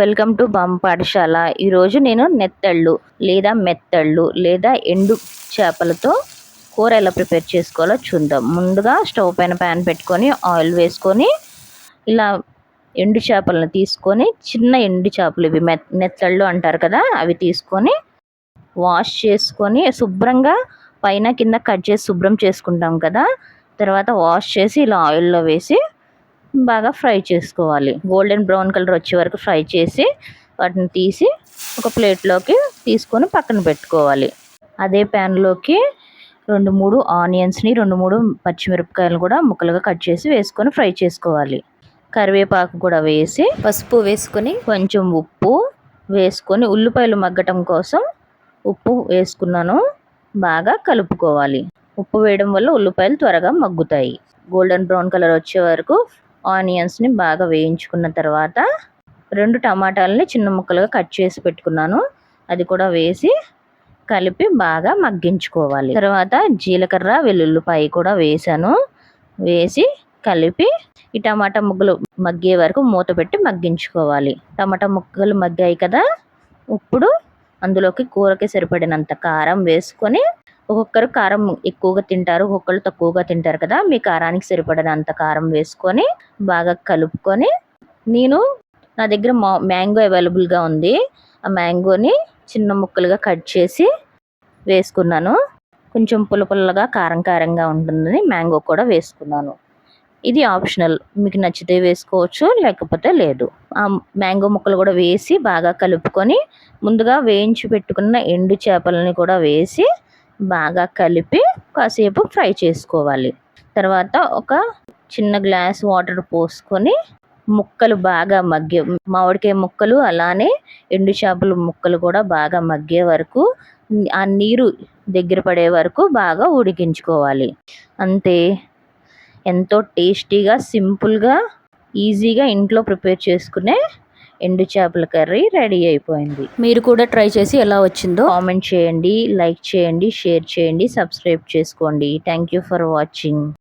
Welcome to balm పాఠశాల. ఈరోజు నేను నెత్తళ్ళు లేదా మెత్తళ్ళు లేదా ఎండు చేపలతో కూర ఎలా ప్రిపేర్ చేసుకోవాలో చూద్దాం. ముందుగా స్టవ్ పైన ప్యాన్ పెట్టుకొని ఆయిల్ వేసుకొని ఇలా ఎండు చేపలను తీసుకొని చిన్న ఎండు చేపలు ఇవి మె నెత్తళ్ళు అంటారు కదా అవి తీసుకొని వాష్ చేసుకొని శుభ్రంగా పైన కింద కట్ చేసి శుభ్రం చేసుకుంటాం కదా తర్వాత వాష్ చేసి ఇలా ఆయిల్లో వేసి బాగా ఫ్రై చేసుకోవాలి. గోల్డెన్ బ్రౌన్ కలర్ వచ్చే వరకు ఫ్రై చేసి వాటిని తీసి ఒక ప్లేట్లోకి తీసుకొని పక్కన పెట్టుకోవాలి. అదే ప్యాన్లోకి రెండు మూడు ఆనియన్స్ని రెండు మూడు పచ్చిమిరపకాయలు కూడా ముక్కలుగా కట్ చేసి వేసుకొని ఫ్రై చేసుకోవాలి. కరివేపాకు కూడా వేసి పసుపు వేసుకొని కొంచెం ఉప్పు వేసుకొని ఉల్లిపాయలు మగ్గటం కోసం ఉప్పు వేసుకున్నాను. బాగా కలుపుకోవాలి. ఉప్పు వేయడం వల్ల ఉల్లిపాయలు త్వరగా మగ్గుతాయి. గోల్డెన్ బ్రౌన్ కలర్ వచ్చే వరకు ఆనియన్స్ని బాగా వేయించుకున్న తర్వాత రెండు టమాటాలని చిన్న ముక్కలుగా కట్ చేసి పెట్టుకున్నాను. అది కూడా వేసి కలిపి బాగా మగ్గించుకోవాలి. తర్వాత జీలకర్ర వెల్లుల్లిపాయ కూడా వేసాను. వేసి కలిపి ఈ టమాటా ముక్కలు మగ్గే వరకు మూత పెట్టి మగ్గించుకోవాలి. టమాటా ముక్కలు మగ్గాయి కదా? ఇప్పుడు అందులోకి కూరకి సరిపడినంత కారం వేసుకొని ఒక్కొక్కరు కారం ఎక్కువగా తింటారు ఒక్కొక్కరు తక్కువగా తింటారు కదా. మీ కారానికి సరిపడినంత కారం వేసుకొని బాగా కలుపుకొని నేను నా దగ్గర మా మ్యాంగో అవైలబుల్గా ఉంది. ఆ మ్యాంగోని చిన్న ముక్కలుగా కట్ చేసి వేసుకున్నాను. కొంచెం పుల్ల పుల్లగా కారం కారంగా ఉంటుందని మ్యాంగో కూడా వేసుకున్నాను. ఇది ఆప్షనల్. మీకు నచ్చితే వేసుకోవచ్చు లేకపోతే లేదు. ఆ మ్యాంగో ముక్కలు కూడా వేసి బాగా కలుపుకొని ముందుగా వేయించి పెట్టుకున్న ఎండు చేపలని కూడా వేసి బాగా కలిపి కాసేపు ఫ్రై చేసుకోవాలి. తర్వాత ఒక చిన్న గ్లాస్ వాటర్ పోసుకొని ముక్కలు బాగా మగ్గే మామిడికాయ ముక్కలు అలానే ఎండు చేపల ముక్కలు కూడా బాగా మగ్గే వరకు ఆ నీరు దగ్గర పడే వరకు బాగా ఉడికించుకోవాలి. అంతే. ఎంతో టేస్టీగా సింపుల్గా ఈజీగా ఇంట్లో ప్రిపేర్ చేసుకునే ఎండు చేపల కర్రీ రెడీ అయిపోయింది. మీరు కూడా ట్రై చేసి ఎలా వచ్చిందో కామెంట్ చేయండి లైక్ చేయండి షేర్ చేయండి సబ్స్క్రైబ్ చేసుకోండి. Thank you for watching